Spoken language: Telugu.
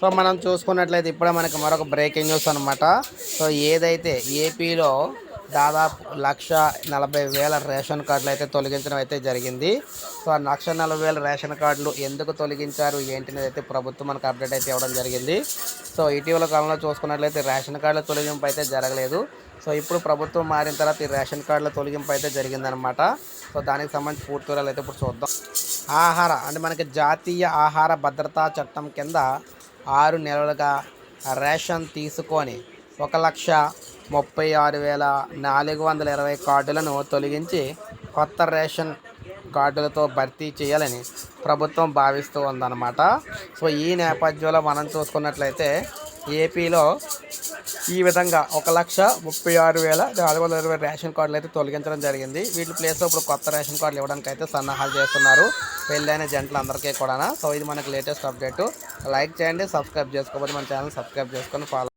సో మనం చూసుకున్నట్లయితే ఇప్పుడే మనకి మరొక బ్రేకింగ్ న్యూస్ అనమాట సో ఏదైతే ఏపీలో దాదాపు లక్ష నలభై వేల రేషన్ కార్డులు అయితే తొలగించడం అయితే జరిగింది. సో ఆ లక్ష నలభై వేల రేషన్ కార్డులు ఎందుకు తొలగించారు? ఏంటి అనేది అయితే ప్రభుత్వం మనకు అప్డేట్ అయితే ఇవ్వడం జరిగింది. సో ఇటీవల కాలంలో చూసుకున్నట్లయితే రేషన్ కార్డుల తొలగింపు అయితే జరగలేదు. సో ఇప్పుడు ప్రభుత్వం మారిన తర్వాత ఈ రేషన్ కార్డుల తొలగింపు అయితే జరిగిందనమాట సో దానికి సంబంధించి పూర్తి వివరాలు అయితే ఇప్పుడు చూద్దాం. ఆహార అంటే మనకి జాతీయ ఆహార భద్రతా చట్టం కింద ఆరు నెలలుగా రేషన్ తీసుకొని ఒక లక్ష ముప్పై ఆరు వేల నాలుగు వందల ఇరవై కార్డులను తొలగించి కొత్త రేషన్ కార్డులతో భర్తీ చేయాలని ప్రభుత్వం భావిస్తూ ఉందన్నమాట. సో ఈ నేపథ్యంలో మనం చూసుకున్నట్లయితే ఏపీలో ఈ విధంగా ఒక లక్ష ముప్పై ఆరు వేల నాలుగు వందల ఇరవై రేషన్ కార్డులు అయితే తొలగించడం జరిగింది. వీటి ప్లేస్లో ఇప్పుడు కొత్త రేషన్ కార్డులు ఇవ్వడానికి అయితే సన్నాహాలు చేస్తున్నారు. పెళ్ళైన జంటలందరికీ కూడా సో ఇది మనకి లేటెస్ట్ అప్డేట్. లైక్ చేయండి సబ్స్క్రైబ్ చేసుకోకపోతే మన ఛానల్ సబ్స్క్రైబ్ చేసుకొని ఫాలో